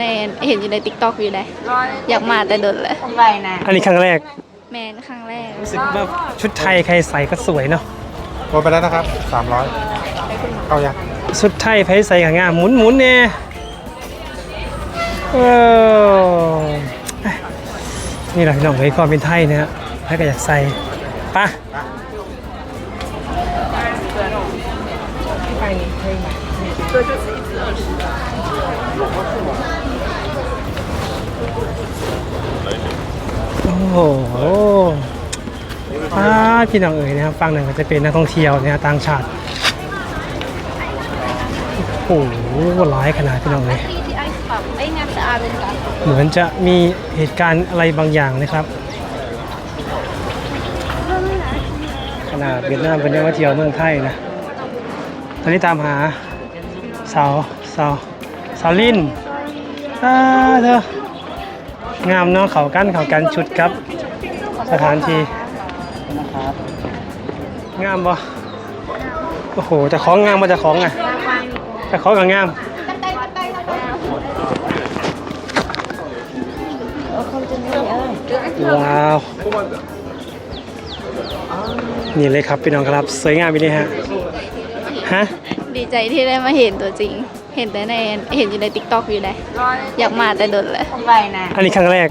แมนเห็นอยู่ในติ๊กต็อกอยู่เลยอยากมาแต่โดนเลยไวนะอันนี้ครั้งแรก แมนครั้งแรกรู้สึกว่าชุดไทยใครใส่ก็สวยเนาะโอนไปแล้วนะครับ 300เข้ายังชุดไทยใครใส่กับงามหมุนหมุนเนี่ยเออนี่แหละพี่น้องเลยความเป็นไทยนะฮะใครก็อยากใส่ไปะโอ้ โหป้าพี่น้องเอ๋ยนะครับฟังหนึ่งก็จะเป็นนักท่องเที่ยวนะต่างชาติโอ้โหร้ายขนาดพี่น้องเลยเป็นกันเหมือนจะมีเหตุการณ์อะไรบางอย่างนะครับขนาดเวียดนามเป็นนักท่องเที่ยวเมืองไทยนะตอนนี้ตามหาสาวสาวสาวลินอ่าเธอ งามเนาะเขากันเขากันชุดครับ สถานที่งามบ่โอ้โหจะของงามมาจะของอะจะของกับงามว้าว นี่เลยครับพี่น้องครับ สวยงามไปนี่ฮะ ฮะ ดีใจที่ได้มาเห็นตัวจริงเห็นแต่ในเห็นอยู่ในติ๊กต็อกอยู่เลยอยากมาแต่โดนเลยไวนะอันนี้ครั้งแรก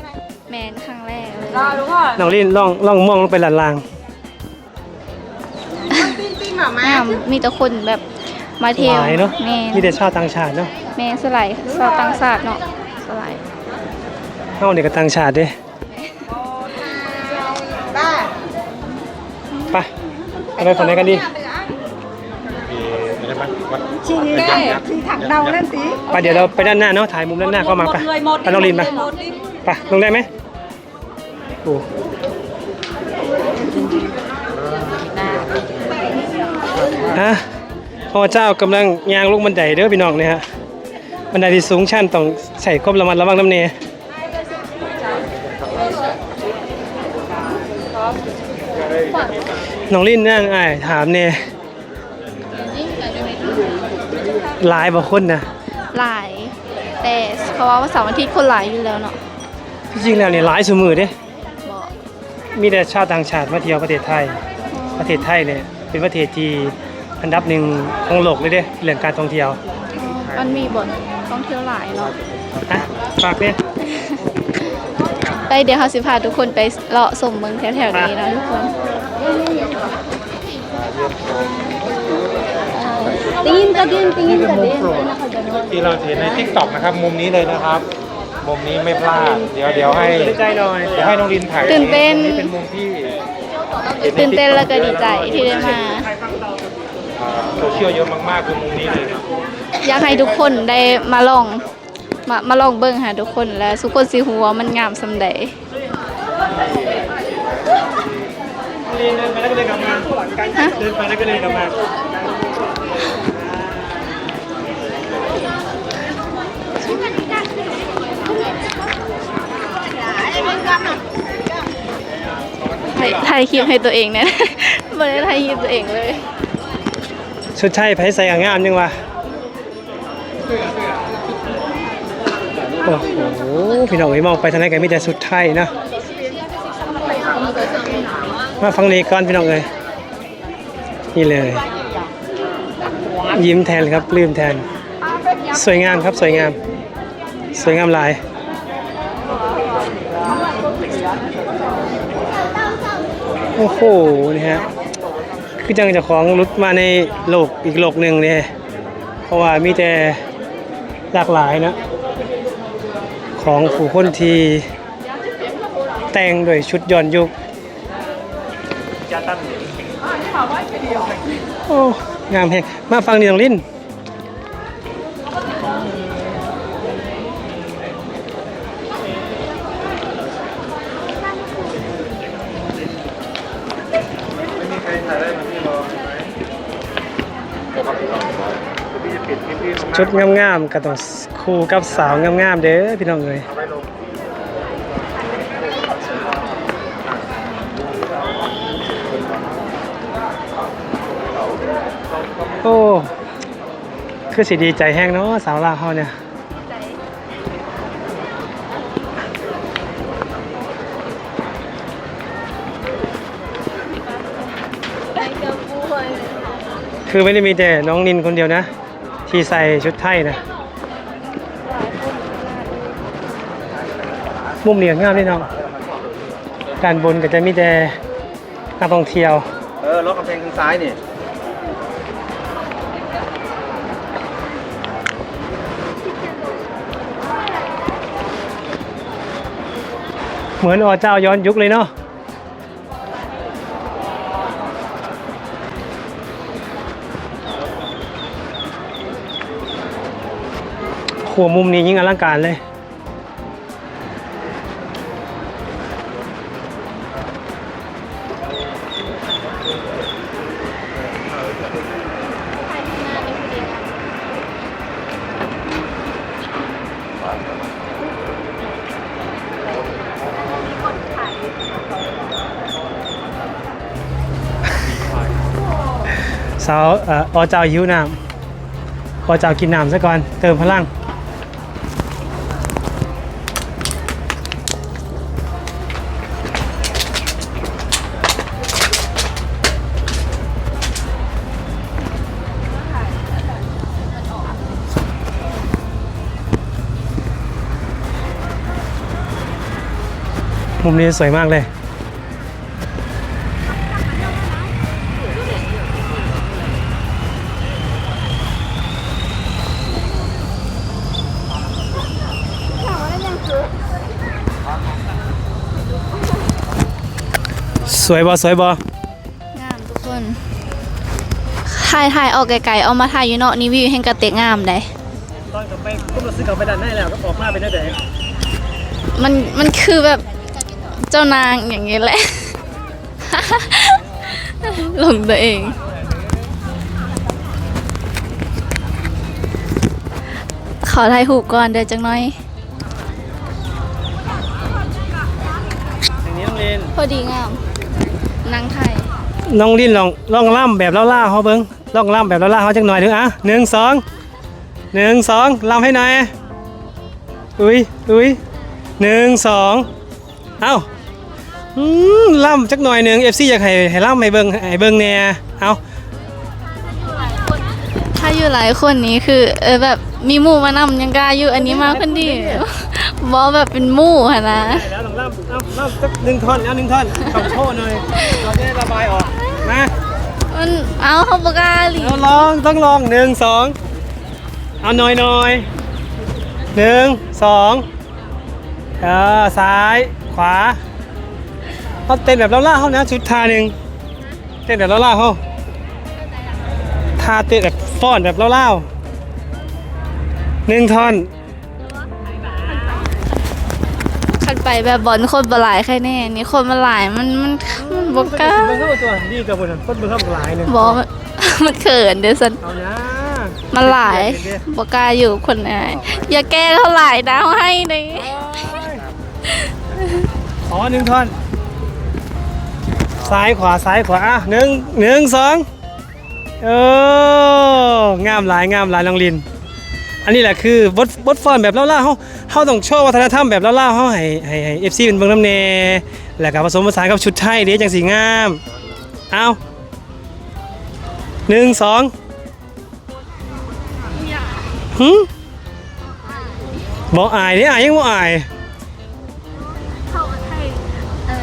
แมนครั้งแรกเลยรอรู้ว่าน้องลินล่องล่องมองลงไปหลันลางจริงเหรอแม่งามมีแต่คนแบบมาเที่ยวหลายเนาะแมนมีแต่ชาวต่างชาติเนาะแมนสไลด์สาวต่างชาติเนาะสไลด์เฮาเนี่ยก็ต่างชาติเด้บ้าไปเอาไปฝั่งไหนกันดีมีอะ ไรบ้างวัดชิงแก้ชิงถังเดาเล่นสิไปเดี๋ยวเราไปด้านหน้าเนาะถ่ายมุมด้านหน้าเข้ามาไปไปน้องลินไปไปลงได้ไหมโอ้ฮะพ่อเจ้ากำลังยางลงบันไดเด้อพี่น้องเนี่ยฮะบันไดที่สูงชันต้องใส่ความระมัดระวังน้ำเนน้องลินนั่งอ้ายถามเน หลายบ่คนนะหลาย แต่เพราะว่าวันเสาร์วันอาทิตย์คนหลายอยู่แล้วเนาะที่จริงแล้วเนี่ยหลายสมือเด้บอกมีแต่ชาวต่างชาติมาเที่ยวประเทศไทย ประเทศไทยเนี่ยเป็นประเทศที่อันดับหนึ่งของโลกเลยเด้เรื่องการท่องเที่ยวมันมีบ่อนท่องเที่ยวหลายเนาะอะฝากเนี่ยไปเดี๋ยวเขาสิพาทุกคนไปเลาะสมเมืองแถวๆนี้นะทุกคน ตีนก็ดินตีนก็ดินที่เราเห็นในทิกตอกนะครับ มุมนี้เลยนะครับ มุมนี้ไม่พลาด เดี๋ยวเดี๋ยวให้ดีใจหน่อยเดี๋ยวให้น้องลินถ่ายตื่นเต้น มุมเป็นมุมที่ห็ใตื่นเต้นแล้วก็ดีใจที่ได้มา อ่าโซเชียลเยอะมากๆคือมุมนี้เลยอยากให้ทุกคนได้มาลอง มามาลองเบิ่งหาทุกคนแล้วทุกคนสิฮู้ว่ามันงามสำใดเดินไปแล้วก็เดินกลับมาฮะเดินไปแล้วก็เดินกลับมา ถ่ายถ่ายคลิปให้ตัวเองเนี่ยบ่ได้ถ่ายคลิปตัวเองเลย ชุดไทยไผใส่อ่างงามยังวะโอ้โหพี่น้องเอ้มองไปทางไหนกันมีแต่ชุดไทยนะมาฟังนี้ก่อนพี่น้องเอ้ยนี่เลย ยิ้มแทนครับลืมแทน สวยงามครับสวยงาม สวยงามลาย โอ้โหนี่ฮะคือจังเจะของรุดมาในโลกอีกโลกหนึ่งเนี่ยเพราะว่ามีแต่หลากหลายนะ ของผู้คนที่แต่งโดวยชุดย้อนยุคโอ้งามแฮงมาฟังนี่น้องลิ้น ชุดงามๆกับตัวงคู่กับสาวงามๆเด้อพี่น้องเอ้ยโอ้คือสิดีใจแห้งเนาะสาวลาวเฮาเนี่ยคือไม่ได้มีแต่น้องนินคนเดียวนะ ที่ใส่ชุดไทยนะมุมเหนียงงามนี่เนาะด้านบนก็จะมีแต่นักท่องเที่ยว เออล็อกกำแพงทางซ้ายนี่เหมือนอเจ้าย้อนยุคเลยเนาะ หัวมุมนี้ยิ่งอลังการเลย สาวเอ่ออเจ้าหิวน้ำอเจ้ากินน้ำซะก่อน เติมพลัง มุมนี้สวยมากเลยสวยบอสวยบองามทุกคนถ่ายถ่ายออกไกลๆ เอามาถ่ายอยู่เนาะนี่วิวแห่งกระเตะงามได้ตอนกลับไปก็มาซื้อกลับไปดันได้แล้วก็ออกมาเป็นได้แต่มันมันคือแบบ เจ้านางอย่างนี้แหละ หลงตัวเอง ขอถ่ายหูปก่อนเดี๋ยวจังน้อย อย่างนี้น้องลินพอดีงามนางไทย น้องลินลองลองล่ำแบบล่าๆเขาเบิ้งลองล่ำแบบล่าๆเขาจังหน่อยนึงอะหนึ่งสองหนึ่งสองล่ำให้หน่อยอุ้ยอุ้ยหนึ่งสองเอ้าอืม ล่ำจักหน่อยหนึ่งเอฟซีอยากให้ให้ล่ำให้เบิ้งให้เบิ้งแน่เอาถ้าอยู่หลายคนนี้คือ เออแบบมีหมู่มานำยังกล้าอยู่อันนี้มาคนเดียวบอแบบเป็นหมู่ค่ะนะได้แล้วลองล่ำล่ำล่ำสักหนึ่งท่อนแล้วหนึ่งท่อนต้องโชว์หน่อยเราจะได้ระบายออกมามันเอาเขาบอกกล้าหลีเอาลองต้องลองหนึ่งสองเอาหน่อยหน่อยหนึ่งสองเออซ้ายขวา เขาเต้นแบบล่าๆเขานะชุดท่าหนึ่งเต้นแบบล่าๆเขาท่าเต้นแบบฟ้อนแบบล่าๆหนึ่งท่อนขันไปแบบบอลคนบหลายใครแน่นี่คนมาหลายมันมันมันบอกกล้าเบิ้งเข้าตัวดีกับคนคนเบิ้งเข้าหลายหนึ่งบอกมันมันเขินเดี๋ยวสันเอานะมันหลายบอกกล้าอยู่คนไหนอย่าแกล้งเขาหลายนะเอาให้เลยขอหนึ่งท่อน ซ้ายขวาซ้ายขวาอะหนึ่งหนึ่งสองเอองามหลายงามหลายลองลิน อันนี้แหละคือบทบทฟอนแบบเล่าๆเขาเขาต้องโชว์วัฒนธรรมแบบเล่าๆเขาให้ให้ให้เอฟซีเป็นเบิ้งน้ำเนแล้วก็ผสมผสานกับชุดไทยเดี๋ยวจังสีงามเอาหนึ่งสองหืมบอกอายเนี่ยอายยังบอกอาย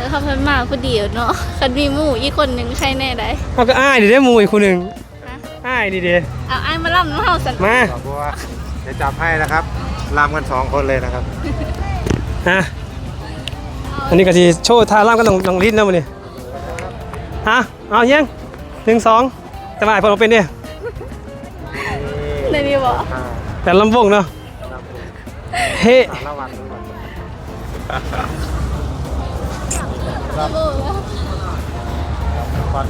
เออเขาเพิ่นมาผู้เดียวเนาะคันมีหมู่อีกคนหนึ่งใครแน่ได้เอาก็อ้ายดิได้หมูอีกคนหนึ่งฮะอ้ายดิเดเอาไอ้มาล่ำน้ำเฮาสันมาขอบคุณว่าเดี๋ยวจับให้นะครับรำกันสองคนเลยนะครับ ฮะอันนี้ก็ทีโชว์ท่าล่ามก็ต้องต้องลิ้นนะมันนี่ฮะเอายังหนึ่งสองแต่มาไอ้พอเราเป็นเนี่ยในนี้บอกอ่าแต่ลำวงเนาะเฮ้ สารวัตร ความ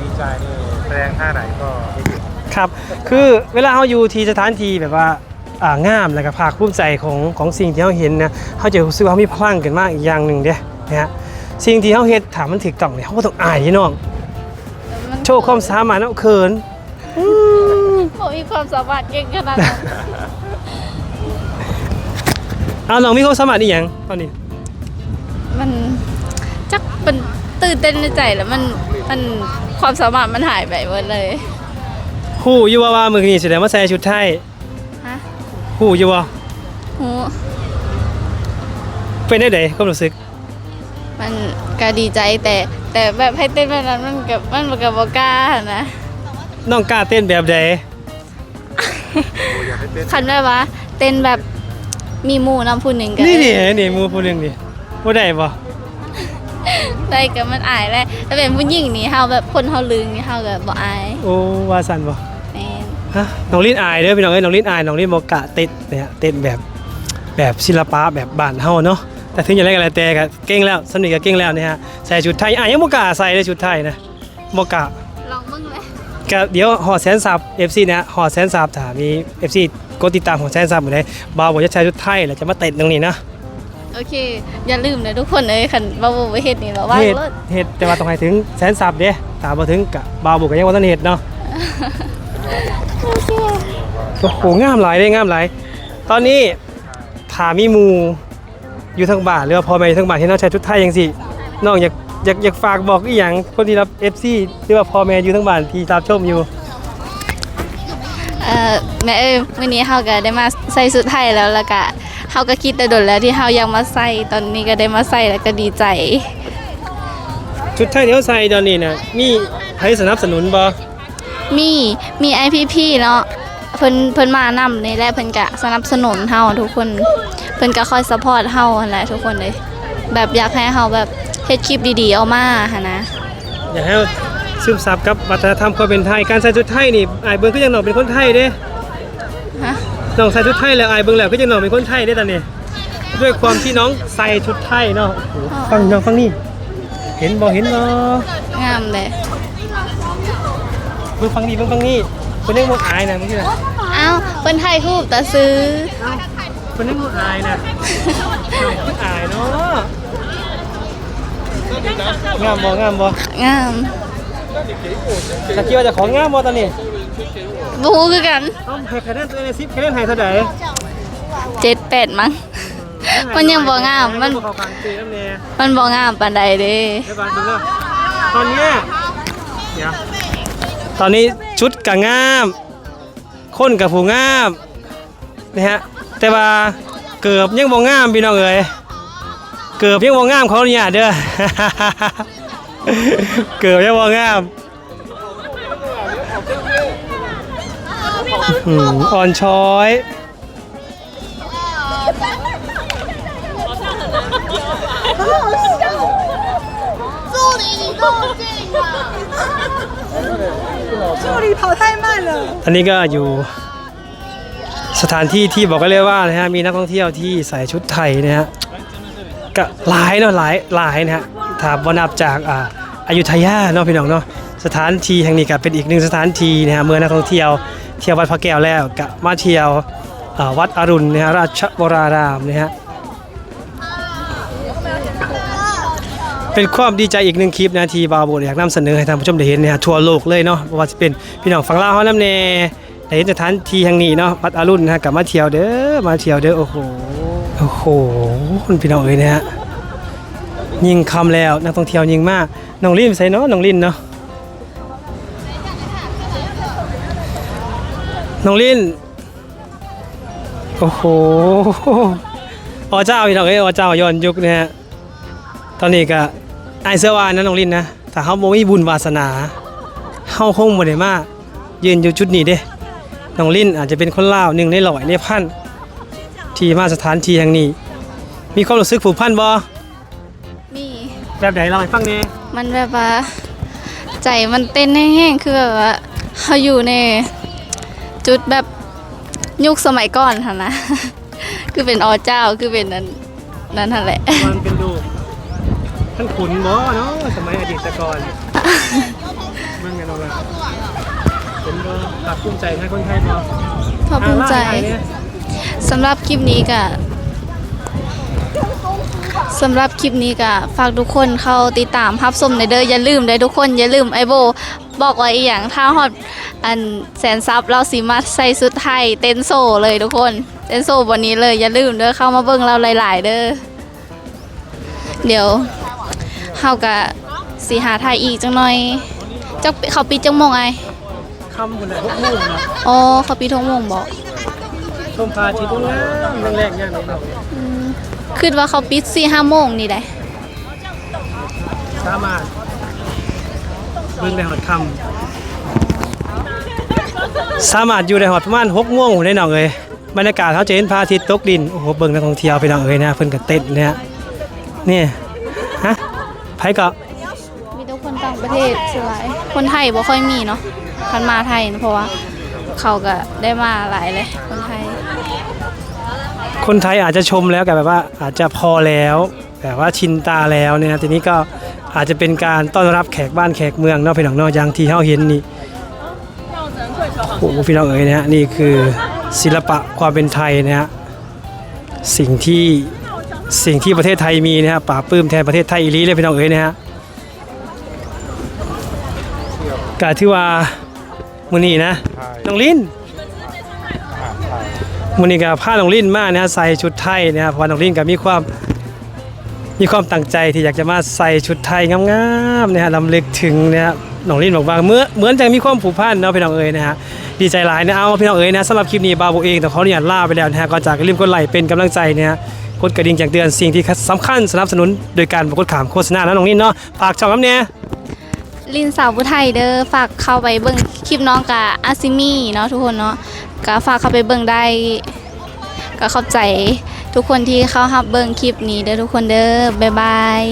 ดีใจนี่แสดงท่าไหนก็ไม่หยุดครับ คือเวลาเขาอยู่ที่สถานที่แบบว่าอ่างามแล้วก็ภาคภูมิใจของของสิ่งที่เขาเห็นนะเขาจะรู้สึกว่าเขามีพลังกันมากอีกอย่างหนึ่งเด้นะฮะสิ่งที่เขาเห็นถามมันถูกต้องเนี่ยเขาก็ต้องอายพี่น้องโชว์ความสามารถเอาเขินอืมผมมีความสามารถเก่งขนาดนั้นเอาลองมีความสามารถอีกอย่างตอนนี้ มัน จักเป็นตื่นเต้นในใจแล้วมันมันความสามารถมันหายไปหมดเลยฮู้อยู่ว่าว่ามื้อนี้สิได้มาใส่ชุดไทยฮะฮู้อยู่บ่หูเป็นได้ไดความรู้สึก มันก็ดีใจแต่แต่แบบให้เต้นแบบนั้นมันกับมันบ่กับบ่กล้าหั้นนะน้องกล้าเต้นแบบใดคันแบบว่าเต้นแบบมีหมู่นำผู้หนึ่งกันนี่นี่นี่หมู่ผู้หนึงนี่บ่ได้บ่ ได้ก็มันอายแหละถ้าเป็นผู้หญิงนี่เฮาแบบคนเฮาลึงนี่เฮาก็บ่อายโอ้ว่าซั่นบ่แม่นฮะน้องลินอายเด้อพี่น้องเอ้ยน้องลินอายน้องลินบ่กล้าเต้นเนี่ยเต้นแบบแบบศิลปะแบบบ้านเฮาเนาะแต่ถึงอย่างไรก็แล้วแต่ก็เก่งแล้วสำนึกก็เก่งแล้วเนี่ยฮะใส่ชุดไทยอะยังบ่กล้าใส่เลยชุดไทยนะบ่กล้าลองมึงเลยก็เดี๋ยวหอแสนซับ FC นะหอแสนซับถ้ามี FC กดติดตามหอแสนซับหมดเลยบ่าวบ่จะใช้ชุดไทยแล้วจะมาเต้นตรงนี้นะ โอเค อย่าลืมนะทุกคนเอ้ยคันบ่บ่ไปเฮ็ดนี่บ่ว่าเฮ็ดเลิศเฮ็ดแต่ว่าต้องให้ถึงแสนซับเด้ถ้าบ่ถึงก็บ่าวบ่ก็ยังบ่ทันเฮ็ดเนาะโอ้โหงามหลายเลยงามหลายตอนนี้ถามีหมูอยู่ทางบ้านหรือว่าพ่อแม่อยู่ทางบ้านที่น้องใช้ชุดไทยยังสิน้องอยากอยากอยากฝากบอกอีหยังคนที่รับ FC หรือว่าพ่อแม่อยู่ทางบ้านที่รับชมอยู่ เอ่อแม่เอ้ยมื้อนี้เฮาก็ได้มาใส่สุดไทยแล้วแล้วก็ เฮาก็คิดแต่ดนแล้วที่เฮาอยากมาใส่ตอนนี้ก็ได้มาใส่แล้วก็ดีใจ ชุดไทยที่เขาใส่ตอนนี้น่ะมีใครสนับสนุนบ่มีมี IPP เนาะเพิ่นเพิ่นมานำนี่แหละเพิ่นก็สนับสนุนเฮาทุกคน เพิ่นก็คอยซัพพอร์ตเฮาหั่นแหละทุกคนเลย แบบอยากให้เฮาแบบเฮ็ดคลิปดีๆออกมาหั่นนะ อยากให้ซึมซับกับวัฒนธรรมความเป็นไทย การใส่ชุดไทยนี่อายเบิ่งคือจังน้องเป็นคนไทยเด้ฮะ น้องใส่ชุดไทยแล้วอายเบิ่งแล้วคือจังน้องเป็นคนไทยเด้ตอนนี้ด้วยความที่น้องใส่ชุดไทยเนาะโอ้โหฟังน้องฟังนี่เห็นบ่เห็นบ่งามเลยเบิ่งฟังนี่เบิ่งฟังนี่คนนึงบ่อายนะเมื่อกี้น่ะอ้าวเพิ่นถ่ายรูปแต่ซื้อคนนึงบ่อายนะน้องอายเนาะงามบ่งามบ่งามตะกี้ว่าจะของงามบ่ตอนนี้ บ่ฮู้คือกันเอ้าให้คะแนนตัวเอง10คะแนนให้เท่าใด7 8มั้ง มันยังบ่งาม มันบ่เข้าข้างตีน้ำแน่มันบ่งามปานใดเด้เดี๋ยวก่อนดูเนาะตอนเนี้ยเดี๋ยวตอนนี้ชุดก็งาม คนกับผู้งามนะฮะ แต่ว่าเกือบยังบ่งามพี่น้องเอ๋ยเกือบยังบ่งามเขาเนี่ยเด้อ เกือบยังบ่งาม อืมอ่อนช้อย 助理跑太慢了。 อันนี้ก็อยู่สถานที่ที่บอกกันเลยว่านะฮะมีนักท่องเที่ยวที่ใส่ชุดไทยนะฮะก็หลายเนาะหลายหลายนะฮะถ้าบนับจากอ่าอยุธยาเนาะพี่น้องเนาะสถานที่แห่งนี้ก็เป็นอีกหนึ่งสถานที่นะฮะเมื่อนักท่องเที่ยว เที่ยววัดพระแก้วแล้วก็มาเที่ยววัดอรุณนะฮะราชวรารามนะฮะเป็นความดีใจอีกหนึ่งคลิปนะที่บาโบอยากนำเสนอให้ท่านผู้ชมได้เห็นนะฮะทั่วโลกเลยเนาะว่าจะเป็นพี่น้องฝั่งลาวเฮานำแน่ได้เห็นสถานที่แห่งนี้เนาะวัดอรุณนะฮะกลับมาเที่ยวเด้อมาเที่ยวเด้อโอ้โหโอ้โหคุณพี่น้องเอ้ยนะฮะยิงคำแล้วนักท่องเที่ยวยิงมากน้องลินใส่เนาะน้องลินเนาะ น้องลินโอ้โหอ๋อเจ้าพี่น้องเอ้ยอ๋อเจ้าย้อนยุคนะฮะตอนนี้ก็ไอายเสื้อวานะน้องลินนะถ้าเขาบ่มีบุญวาสนาเฮาคงบ่ได้มายืนอยู่จุดนี้เด้น้องลินอาจจะเป็นคนลาวหนึ่งในร้อยในพันที่มาสถานที่แห่งนี้ มีความรู้สึกผูกพันบ่มีแบบไหนเล่าให้ฟังแหน่มันแบบว่าใจมันเต้นแห้งๆคือแบบว่าเขาอยู่ใน จุดแบบยุคสมัยก่อนค่ะนะ คือเป็นอเจ้าคือเป็นนั้นนั่นนั่นแหละ มันเป็นลูกท่านขุนบ่เนาะสมัยอดีตก่อนมันไงน้องล่ะเป็นบ่ภาคภูมิใจให้คนไทยบ่พอภูมิใจอ่าเล่าให้เนี่ยสำหรับคลิปนี้ก็ สำหรับคลิปนี้ก็ฝากทุกคนเข้าติดตามรับชมในเด้ออย่าลืมเด้อทุกคนอย่าลืมไอโบ บอกไว้อีกอย่างถ้าฮอดอันแสนซับเราสิมาใส่สุดไทยเต้นโซเลยทุกคนเต้นโซวันนี้เลยอย่าลืมเด้อเข้ามาเบิ่งเราหลาย ๆ เด้อเดี๋ยวเฮาก็สิหาไทยอีกจังหน่อยจักเขาปิดจังโมงไอเขค่ำคนละหกโมงนะอ๋อเขาปีทงมงบอกชมพระอาทิตย์งามเรื่องแรกเนี่ยน้องอืม คิดว่าเขาปิดสี่ห้าโมงนี่ได้สามารถเบิ่งได้หอดค่ำสามารถอยู่ได้หอดประมาณหกโมงได้น้องเอ้ยบรรยากาศเขาจะเห็นพระอาทิตย์ตกดินโอ้โหเบิ่งนักท่องเที่ยวไปน้องเอ้ยนะเพิ่นก็เต้นเนี่ยนี่ฮะไผก็มีแต่คนต่างประเทศสลายคนไทยบ่ค่อยมีเนาะคันมาไทยนะเพราะว่าเขาก็ได้มาหลายเลย คนไทยคนไทยอาจจะชมแล้วกับแบบว่าอาจจะพอแล้วแบบว่าชินตาแล้วเนี่ยทีนี้ก็อาจจะเป็นการต้อนรับแขกบ้านแขกเมืองเนาะพี่น้องเนาะอย่างที่เฮาเห็นนี่โอ้โหพี่น้องเอ๋ยนะฮะนี่คือศิลปะความเป็นไทยนะฮะสิ่งที่สิ่งที่ประเทศไทยมีนะฮะป่าบปลื้มแทนประเทศไทยอีหลีเลยพี่น้องเอ๋ยนะฮะกาที่ว่ามื้อนี้นะน้องลิน มูนิกาผ้าน้องลิ้นมากนะฮะใส่ชุดไทยนะครับเพราะว่าน้องลิ้นก็มีความมีความตั้งใจที่อยากจะมาใส่ชุดไทยงามๆนะฮะลำลึกถึงนะฮะน้องลิ้นบอกว่าเมื่อเหมือนจะมีความผูกพันเนาะพี่น้องเอ๋ยนะฮะดีใจหลายนะเอาพี่น้องเอ๋ยนะสำหรับคลิปนี้บาโบเองแต่เขาเนี่ยล่าไปแล้วนะฮะก็จากอย่าลืมกดไลค์เป็นกำลังใจนะฮะกดกระดิ่งแจ้งเตือนสิ่งที่สำคัญสนับสนุนโดยการบกดขามโฆษณานะน้องลิ้นเนาะฝากช่องน้ำเนี่ยลินสาวผู้ไทยเด้อฝากเข้าไปเบิ่งคลิปน้องกับอาซิมี่เนาะทุกคนเนาะ ก็ฝากเข้าไปเบิ่งได้ ก็เข้าใจทุกคนที่เข้าฮับเบิ่งคลิปนี้เด้อทุกคนเด้อบ๊ายบาย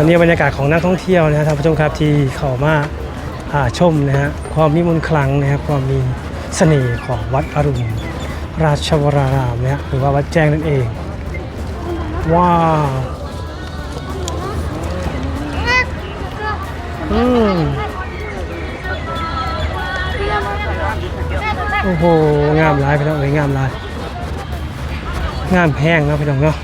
อนนี้บรรยากาศของนักท่องเที่ยวนะฮะท่านผู้ชมครับที่เข้ามาชมนะฮะความมีมนต์ขลังนะครับความมีเสน่ห์ของวัดอรุณราชวรารามนะฮะหรือว่าวัดแจ้งนั่นเอง ว้าวอืมโอ้โหงามหลายพี่น้องเอ้ยงามหลายงามแพงนะพี่น้องเนาะ